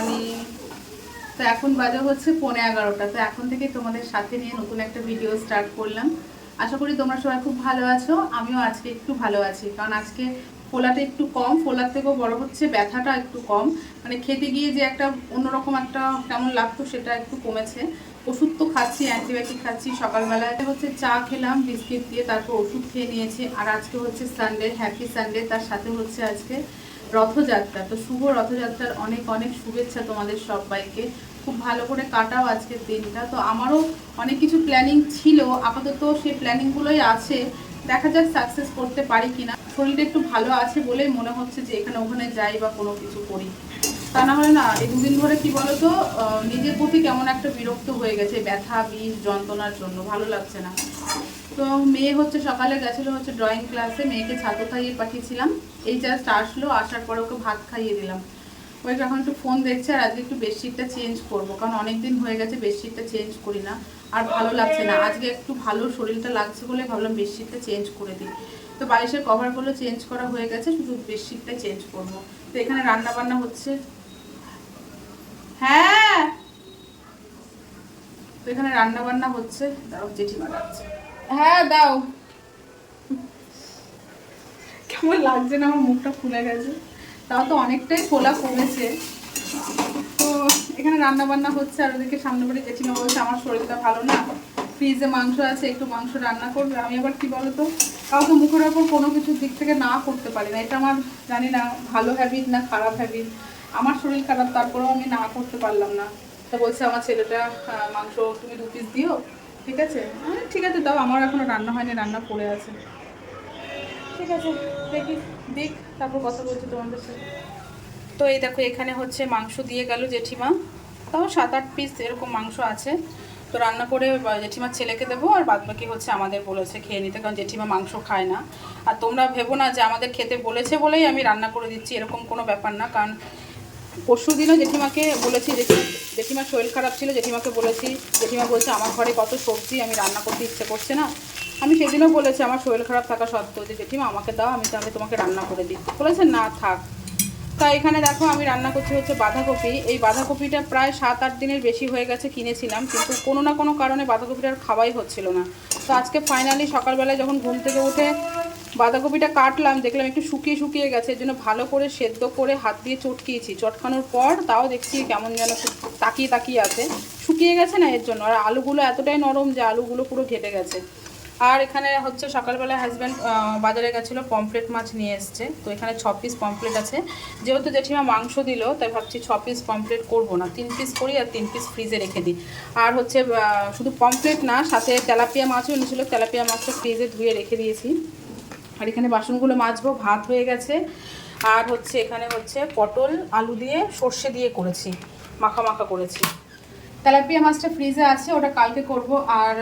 Morning তো এখন বাজে হচ্ছে পৌনে এগারোটা। তো এখন থেকে তোমাদের সাথে নিয়ে নতুন একটা ভিডিও স্টার্ট করলাম। আশা করি তোমরা সবাই খুব ভালো আছো। আমিও আজকে একটু ভালো আছি। কারণ আজকে ফোলাটা একটু কম, ফোলার থেকেও বড় হচ্ছে ব্যথাটা একটু কম। মানে খেতে গিয়ে যে একটা অন্যরকম একটা কেমন লাগতো সেটা একটু কমেছে। ওষুধ তো খাচ্ছি অ্যান্টিবায়োটিক খাচ্ছি। সকালবেলায় হচ্ছে চা খেলাম, বিস্কিট দিয়ে তারপর ওষুধ খেয়ে নিয়েছি। আর আজকে হচ্ছে সানডে হ্যাপি সানডে তার সাথে হচ্ছে আজকে রথযাত্রা, তো শুভ রথযাত্রার অনেক অনেক শুভেচ্ছা তোমাদের সবাইকে। খুব ভালো করে কাটাও আজকের দিনটা। তো আমারও অনেক কিছু প্ল্যানিং ছিল, আপাতত সেই প্ল্যানিংগুলোই আছে। দেখা যাক সাকসেস করতে পারি কিনা। শরীরটা একটু ভালো আছে বলেই মনে হচ্ছে যে এখানে ওখানে যাই বা কোনো কিছু করি। তা না হলে না, এই দুদিন ধরে কি বলতো নিজের প্রতি কেমন একটা বিরক্ত হয়ে গেছে, ব্যথা, বিষ, যন্ত্রণার জন্য। ভালো লাগছে না। তো মেয়ে হচ্ছে সকালে গেছিল হচ্ছে ড্রয়িং ক্লাসে মেয়েকে ছাতু খাইয়ে পাঠিয়েছিলাম। এই জাস্ট আসলো, আসার পরে ওকে ভাত খাইয়ে দিলাম। ওই এখন একটু ফোন দেখছে আর আজকে একটু বেডশিটটা চেঞ্জ করব, কারণ অনেক দিন হয়ে গেছে বেডশিটটা চেঞ্জ করি না। আর ভালো লাগছে না। আজকে একটু ভালো শরীরটা লাগছে বলে ভাবলাম বেডশিটটা চেঞ্জ করে দিই। তো বালিশের কভারগুলো চেঞ্জ করা হয়ে গেছে, শুধু বেডশিটটা চেঞ্জ করব। তো এখানে রান্না বান্না হচ্ছে। হ্যাঁ! তো এখানে রান্না বান্না হচ্ছে। দাও, জেঠিমা ডাকছে। হ্যাঁ দাও। কেমন লাগছে না, আমার মুখটা ফুলে গেছে। তাও তো অনেকটাই ফোলা কমেছে। তো এখানে রান্না বান্না হচ্ছে, আর ওদিকে সামনে বাড়ি জেঠিমা বলছে, আমার শরীরটা ভালো না। ফ্রিজে মাংস আছে, একটু মাংস রান্না করবে। আমি আবার কি বলতো, কাউকে মুখের ওপর কোনো কিছুর দিক থেকে না করতে পারি না। এটা আমার জানি না, ভালো হ্যাবিট না খারাপ হ্যাবিট আমার শরীর খারাপ, তারপরেও আমি না করতে পারলাম না। তো বলছে, আমার ছেলেটা মাংস তুমি দু পিস দিও। ঠিক আছে? ঠিক আছে তাও আমার এখনও রান্না হয়নি, রান্না পড়ে আছে। ঠিক আছে, দেখি দেখ তারপর কথা বলছি তোমাদের সাথে। তো এই দেখো, এখানে হচ্ছে মাংস দিয়ে গেল জেঠিমা। তাও সাত আট পিস এরকম মাংস আছে। তো রান্না করে জেঠিমার ছেলেকে দেবো আর বাদ বাকি হচ্ছে আমাদের বলেছে খেয়ে নিতে, কারণ জেঠিমা মাংস খায় না। আর তোমরা ভেবো না যে আমাদের খেতে বলেছে বলেই আমি রান্না করে দিচ্ছি, এরকম কোনো ব্যাপার না। কারণ পরশু দিনও জেঠিমাকে বলেছি জেঠিমা জেঠিমার শরীর খারাপ ছিল, জেঠিমাকে বলেছি, জেঠিমা বলছে, আমার ঘরে কত সবজি, আমি রান্না করতে ইচ্ছে করছে না। আমি সেদিনও বলেছি, আমার শরীর খারাপ থাকা সত্ত্বেও যে, জেঠিমা, আমাকে দাও, আমি তাহলে তোমাকে রান্না করে দিই। বলেছে, না, থাক। তা এখানে দেখো, আমি রান্না করছি হচ্ছে বাঁধাকপি। এই বাঁধাকপিটা প্রায় সাত আট দিনের বেশি হয়ে গেছে কিনেছিলাম, কিন্তু কোনো না কোনো কারণে বাঁধাকপিটা আর খাওয়াই হচ্ছিল না। তো আজকে ফাইনালি সকালবেলায় যখন ঘুম থেকে উঠে বাঁধাকপিটা কাটলাম, দেখলাম একটু শুকিয়ে শুকিয়ে গেছে, এর জন্য ভালো করে সেদ্ধ করে হাত দিয়ে চটকিয়েছি। চটকানোর পর তাও দেখছি কেমন যেন তাকিয়ে তাকিয়ে আছে। শুকিয়ে গেছে না এর জন্য? আর আলুগুলো এতটাই নরম যে, আলুগুলো পুরো ঘেটে গেছে। আর এখানে হচ্ছে সকালবেলা হাজব্যান্ড বাজারে গেছিল পমফ্লেট মাছ নিয়ে এসছে। তো এখানে ছ পিস পমফ্লেট আছে। যেহেতু জেঠিমা মাংস দিল, তাই ভাবছি ছ পিস পমফ্লেট করব না। তিন পিস করি আর তিন পিস ফ্রিজে রেখে দিই। আর হচ্ছে শুধু পমফ্লেট না, সাথে তেলাপিয়া মাছও এনেছিলো। তেলাপিয়া মাছটা ফ্রিজে ধুয়ে রেখে দিয়েছি। আর এখানে বাসনগুলো মাজবো, ভাত হয়ে গেছে। আর হচ্ছে, এখানে হচ্ছে পটল, আলু দিয়ে সর্ষে দিয়ে করেছি। মাখা মাখা করেছি। তেলাপিয়া মাছটা ফ্রিজে আছে, ওটা কালকে করব, আর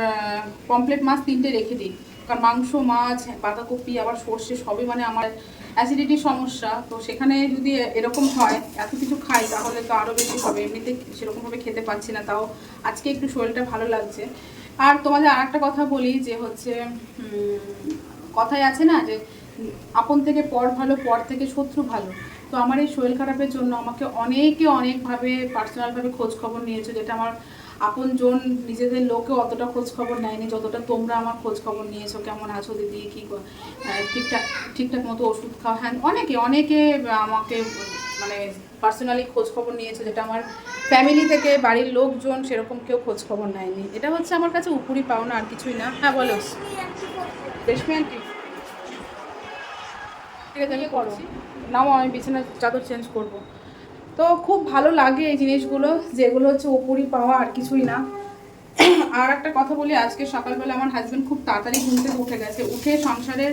পমপ্লেট মাছ তিনটে রেখে দিই। কারণ মাংস, মাছ, বাঁধাকপি, আবার সর্ষে, সবই মানে আমার অ্যাসিডিটির সমস্যা। তো সেখানে যদি এরকম হয়, এত কিছু খাই, তাহলে তো আরও বেশি হবে। এমনিতে সেরকমভাবে খেতে পাচ্ছি না, তাও আজকে একটু শরীরটা ভালো লাগছে। আর তোমাদের আর একটা কথা বলি, যে হচ্ছে কথায় আছে না, যে, আপন থেকে পর ভালো, পর থেকে শত্রু ভালো। তো আমার এই শরীর খারাপের জন্য আমাকে অনেকে অনেকভাবে পার্সোনালভাবে খোঁজ খবর নিয়েছে যেটা আমার আপন জন নিজেদের লোকে অতটা খোঁজ খবর নেয়নি যতটা তোমরা আমার খোঁজ খবর নিয়েছো কেমন আছো দিদি কী ক- ঠিকঠাক ঠিকঠাক মতো ওষুধ খাওয়া হ্যাঁ অনেকে অনেকে আমাকে মানে পার্সোনালি খোঁজ খবর নিয়েছে যেটা আমার ফ্যামিলি থেকে বাড়ির লোকজন সেরকম কেউ খোঁজ খবর নেয়নি। এটা হচ্ছে আমার কাছে উপরি পাওনা আর কিছুই না। হ্যাঁ বলো। রেশমি আন্টি আমি নাও, আমি বিছানার চাদর চেঞ্জ করব। তো খুব ভালো লাগে এই জিনিসগুলো, যেগুলো হচ্ছে ওপরই পাওয়া আর কিছুই না। আর একটা কথা বলি, আজকে সকালবেলা আমার হাজব্যান্ড খুব তাড়াতাড়ি ঘুম থেকে উঠে গেছে। উঠে সংসারের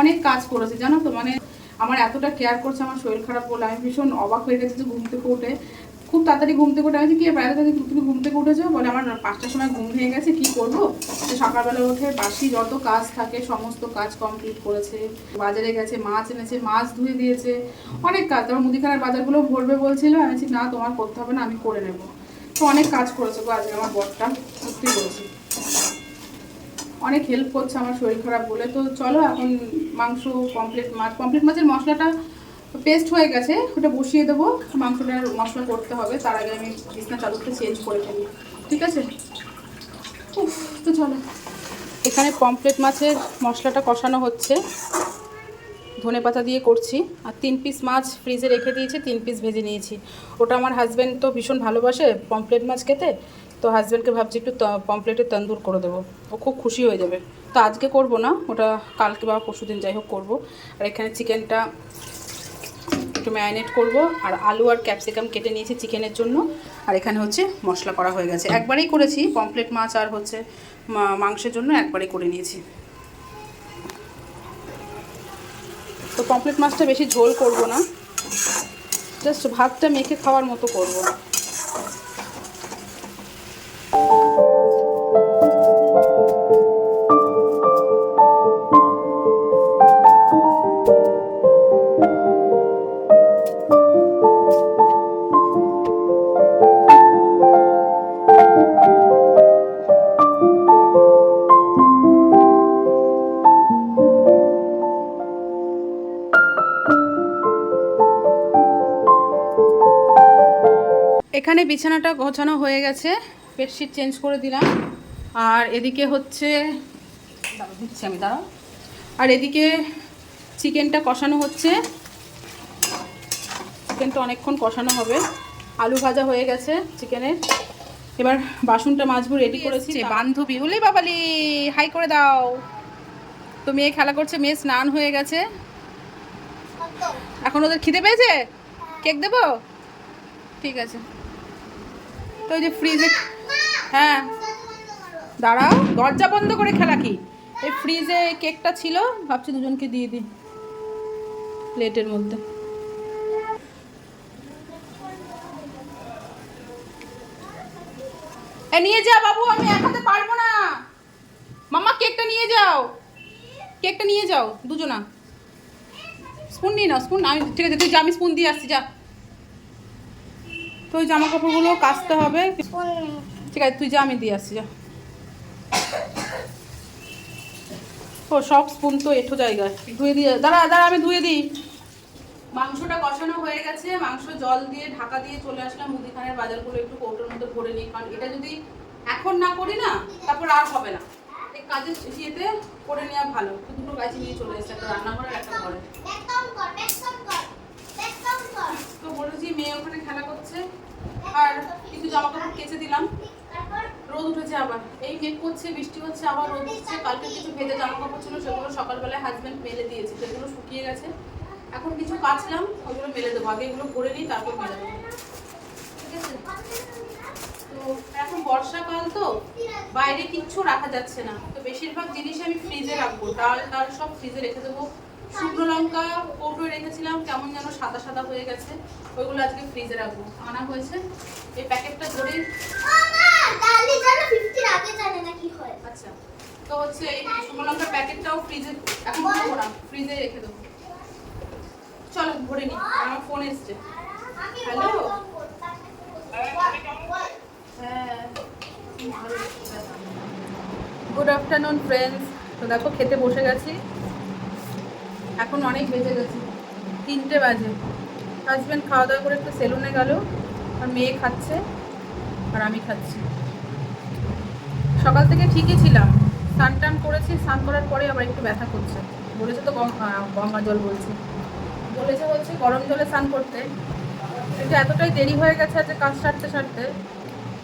অনেক কাজ করেছে, জানো তো? মানে আমার এতটা কেয়ার করছে, আমার শরীর খারাপ বলে আমি ভীষণ অবাক হয়ে গেছে যে ঘুম থেকে উঠে। খুব তাড়াতাড়ি ঘুম থেকে উঠে বলছি, কি বাইরে থেকে তুমি ঘুম থেকে উঠেছো? বলে আমার পাঁচটার সময় ঘুম ভেঙে গেছে কি করব? সকালবেলা উঠে বাসি যত কাজ থাকে সমস্ত কাজ কমপ্লিট করেছে। বাজারে গেছে মাছ এনেছে মাছ ধুয়ে দিয়েছে অনেক কাজ। তারপর মুদিখানার বাজারগুলো ভরবে বলছিল। আমি বলছি না তোমার করতে হবে না আমি করে নেব। তো অনেক কাজ করেছে গো আজকে আমার বরটা সত্যি বলছি। অনেক হেল্প করছে আমার শরীর খারাপ বলে। তো চলো এখন মাংস কমপ্লিট মাছ কমপ্লিট মাছের মশলাটা পেস্ট হয়ে গেছে, ওটা বসিয়ে দেবো। মাংসটা মশলা করতে হবে, তার আগে আমি বিছনা চাদরটা চেঞ্জ করে ফেলি। ঠিক আছে? উফ, তো চলো। এখানে পমপ্লেট মাছের মশলাটা কষানো হচ্ছে। ধনে পাতা দিয়ে করছি। আর তিন পিস মাছ ফ্রিজে রেখে দিয়েছি, তিন পিস ভেজে নিয়েছি। ওটা আমার হাজব্যান্ড তো ভীষণ ভালোবাসে পমপ্লেট মাছ খেতে। তো হাজব্যান্ডকে ভাবছি একটু পমপ্লেটের তন্দুর করে দেবো। ও খুব খুশি হয়ে যাবে। তো আজকে করব না, ওটা কালকে বা পরশু দিন যাই হোক করব। আর এখানে চিকেনটা একটু ম্যারিনেট করব। আর আলু আর ক্যাপসিকাম কেটে নিয়েছি চিকেনের জন্য। আর এখানে হচ্ছে মশলা করা হয়ে গেছে। একবারেই করেছি। পমপ্লেট মাছ আর হচ্ছে মাংসের জন্য একবারেই করে নিয়েছি। তো পমপ্লেট মাছটা বেশি ঝোল করব না। জাস্ট ভাতটা মেখে খাওয়ার মতো করব। এখানে বিছানাটা গোছানো হয়ে গেছে বেডশিট চেঞ্জ করে দিলাম। আর এদিকে হচ্ছে দাঁড়াও, দিচ্ছি আমি দাঁড়াও। আর এদিকে চিকেনটা কষানো হচ্ছে। চিকেনটা অনেকক্ষণ কষানো হবে। আলু ভাজা হয়ে গেছে চিকেনের। এবার বাসনটা মাজবো রেডি করেছি। বান্ধবী। উলি বাবালি হাই করে দাও। তো মেয়ে খেলা করছে মেয়ে স্নান হয়ে গেছে। এখন ওদের খিদে পেয়েছে? কেক দেবো? ঠিক আছে। ওই যে ফ্রিজে হ্যাঁ। দাঁড়াও, দরজা বন্ধ করে খেলা কি? এই ফ্রিজে কেকটা ছিল, ভাবছি দুজনকে দিয়ে দিই প্লেটের মধ্যে। নিয়ে যা বাবু, আমি এক হাতে পারব না। মাম্মা কেকটা নিয়ে যাও। কেকটা নিয়ে যাও, দুজনা। স্পুন নিয়ে নাও স্পুন আমি ঠিক আছে, তুই যা, আমি স্পুন দিয়ে আসছি, যা। তো ওই জামা কাপড়গুলো কাচতে হবে। ঠিক আছে, তুই যা, আমি দিয়ে আসছি, যা। ও, সব স্পুন তো এঠো জায়গায়। ধুয়ে দিয়ে, দাঁড়া দাঁড়া, আমি ধুয়ে দিই। মাংসটা কষানো হয়ে গেছে। মাংস জল দিয়ে ঢাকা দিয়ে চলে আসলাম মুদিখানের বাজারগুলো একটু কৌটোর মধ্যে ভরে নিই, কারণ এটা যদি এখন না করি না, তারপর আর হবে না। এই কাজের করে নেওয়া ভালো। দুটো কাজে নিয়ে চলে এসেছে, একটা রান্নাঘরে একটা ঘরে। তো বলেছি, মেয়ে ওখানে খেলা করছে। আর কিছু জামা কাপড় কেচে দিলাম। রোদ উঠেছে আবার। এই মেঘ করছে, বৃষ্টি হচ্ছে, আবার রোদ উঠছে। কালকে কিছু ভেজে জামা কাপড় ছিল, সেগুলো সকালবেলায় হাজবেন্ড মেলে দিয়েছে। সেগুলো শুকিয়ে গেছে। এখন কিছু কাচলাম, ওগুলো মেলে দেবো। আগে এগুলো ভরে নিই, তারপর মেলে দেবো। ঠিক আছে? তো এখন বর্ষাকাল তো, বাইরে কিচ্ছু রাখা যাচ্ছে না। তো বেশিরভাগ জিনিস আমি ফ্রিজে রাখব। ডাল ডাল সব ফ্রিজে রেখে দেবো। শুকনো লঙ্কা কৌটোয় রেখেছিলাম কেমন যেন সাদা সাদা হয়ে গেছে। ওইগুলো আজকে ফ্রিজে রাখব। আনা হয়েছে? এই প্যাকেটটা ধরেই আচ্ছা। তো হচ্ছে এই শুকনো লঙ্কার প্যাকেটটাও ফ্রিজে এখন না ফ্রিজে রেখে দেবো। চলো ভরে নি। আমার ফোন এসছে। হ্যালো হ্যাঁ। গুড আফটারনুন ফ্রেন্ডস তো দেখো খেতে বসে গেছি। এখন অনেক বেজে গেছে। তিনটে বাজে। হাজব্যান্ড খাওয়া দাওয়া করে একটু সেলুনে গেল, আর মেয়ে খাচ্ছে, আর আমি খাচ্ছি। সকাল থেকে ঠিকই ছিলাম। স্নান টান করেছি, স্নান করার পরে আবার একটু ব্যথা করছে। বলেছে তো গঙ্গা জল বলছে। বলেছে হচ্ছে গরম জলে স্নান করতে। কিন্তু এতটাই দেরি হয়ে গেছে আজকে কাজ সারতে সারতে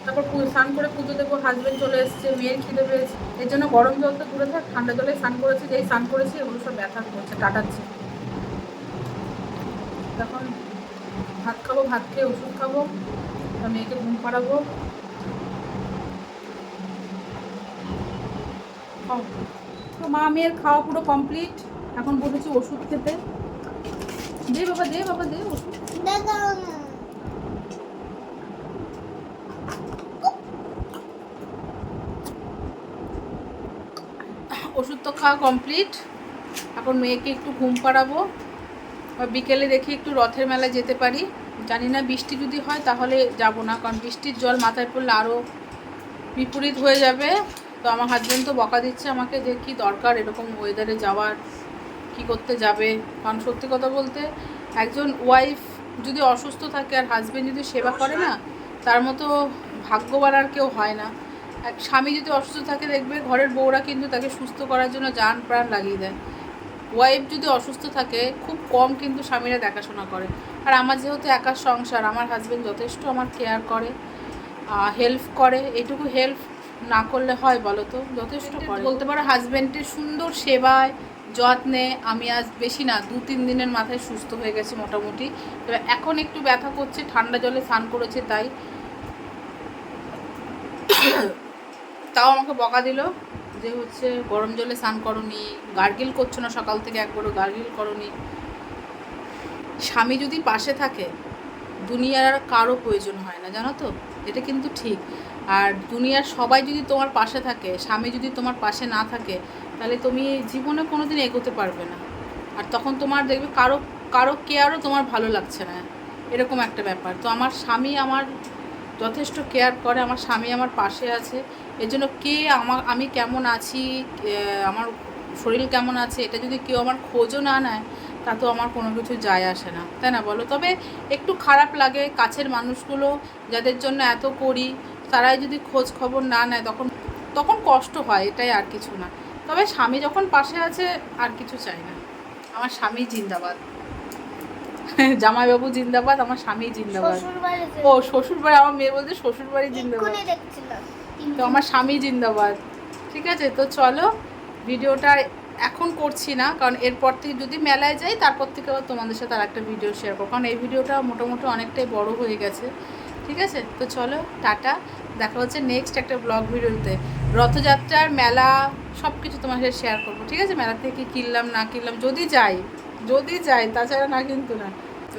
তারপর স্নান করে পুজো দেবো হাজবেন্ড চলে এসছে, মেয়ের খিদে পেয়েছে। এর জন্য গরম জল তো দূরে থাক, ঠান্ডা জলে স্নান করেছি, যেই স্নান করেছি, এগুলো সব ব্যথা করছে টাটাচ্ছে তখন ভাত খাব, ভাত খেয়ে ওষুধ খাব মেয়েকে ঘুম পাড়াবো। তো মা মেয়ের খাওয়া পুরো কমপ্লিট এখন বলেছি ওষুধ খেতে। দে বাবা দে বাবা, দে ওষুধ। ওষুধ তো খাওয়া কমপ্লিট এখন মেয়েকে একটু ঘুম পাড়াবো। বিকেলে দেখি একটু রথের মেলায় যেতে পারি। জানি না বৃষ্টি যদি হয় তাহলে যাব না, কারণ বৃষ্টির জল মাথায় পড়লে আরও বিপরীত হয়ে যাবে। তো আমার হাজব্যান্ড তো বকা দিচ্ছে আমাকে যে কী দরকার এরকম ওয়েদারে যাওয়ার, কি করতে যাবে। কারণ সত্যি কথা বলতে একজন ওয়াইফ যদি অসুস্থ থাকে আর হাজবেন্ড যদি সেবা করে না, তার মতো ভাগ্যবার আর কেউ হয় না। এক স্বামী যদি অসুস্থ থাকে দেখবে ঘরের বউরা কিন্তু তাকে সুস্থ করার জন্য যান প্রাণ লাগিয়ে দেয়। ওয়াইফ যদি অসুস্থ থাকে খুব কম কিন্তু স্বামীরা দেখাশোনা করে। আর আমার যেহেতু একার সংসার আমার হাজব্যান্ড যথেষ্ট আমার কেয়ার করে হেল্প করে। এটুকু হেল্প না করলে হয় বলো তো যথেষ্ট করে। বলতে পারো হাজব্যান্ডের সুন্দর সেবায় যত্নে আমি আজ বেশি না দু তিন দিনের মাথায় সুস্থ হয়ে গেছি মোটামুটি। এবার এখন একটু ব্যথা করছে ঠান্ডা জলে স্নান করেছে তাই তাও আমাকে বকা দিল যে হচ্ছে গরম জলে স্নান করনি, গার্গিল করছ না সকাল থেকে একবারও গার্গিল করনি। স্বামী যদি পাশে থাকে, দুনিয়ার আর কারও প্রয়োজন হয় না, জানো তো? এটা কিন্তু ঠিক। আর দুনিয়ার সবাই যদি তোমার পাশে থাকে, স্বামী যদি তোমার পাশে না থাকে, তাহলে তুমি জীবনে কোনো দিন এগোতে পারবে না। আর তখন তোমার দেখবে কারও কারও কেয়ারও তোমার ভালো লাগছে না। এরকম একটা ব্যাপার। তো আমার স্বামী আমার যথেষ্ট কেয়ার করে, আমার স্বামী আমার পাশে আছে। এর জন্য কে আমার আমি কেমন আছি আমার শরীর কেমন আছে, এটা যদি কেউ আমার খোঁজও না নেয়, তা তো আমার কোনো কিছু যায় আসে না। তাই না বলো? তবে একটু খারাপ লাগে কাছের মানুষগুলো, যাদের জন্য এত করি, তারাই যদি খোঁজ খবর না নেয়, তখন তখন কষ্ট হয়, এটাই আর কিছু না। তবে স্বামী যখন পাশে আছে, আর কিছু চাই না। আমার স্বামী জিন্দাবাদ। জামাইবাবু জিন্দাবাদ আমার স্বামী জিন্দাবাদ। ও শ্বশুর বাড়ি আমার মেয়ে বলছে শ্বশুর বাড়ি জিন্দাবাদ তো আমার স্বামী জিন্দাবাদ। ঠিক আছে তো চলো ভিডিওটা এখন করছি না কারণ এরপর থেকে যদি মেলায় যাই তারপর থেকে আবার তোমাদের সাথে আর একটা ভিডিও শেয়ার করব। কারণ এই ভিডিওটা মোটামুটি অনেকটাই বড় হয়ে গেছে। ঠিক আছে তো চলো টাটা। দেখা হচ্ছে নেক্সট একটা ব্লগ ভিডিওতে। রথযাত্রার মেলা সব কিছু তোমার সাথে শেয়ার করব। ঠিক আছে মেলা থেকে কিনলাম না কিনলাম যদি যাই যদি যাই তাছাড়া না কিন্তু না।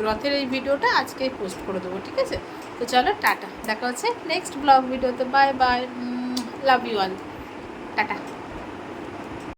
রথের এই ভিডিওটা আজকেই পোস্ট করে দেবো, ঠিক আছে? তো চলো, টাটা। দেখা হচ্ছে নেক্সট ব্লগ ভিডিওতে। Bye bye love you all tata.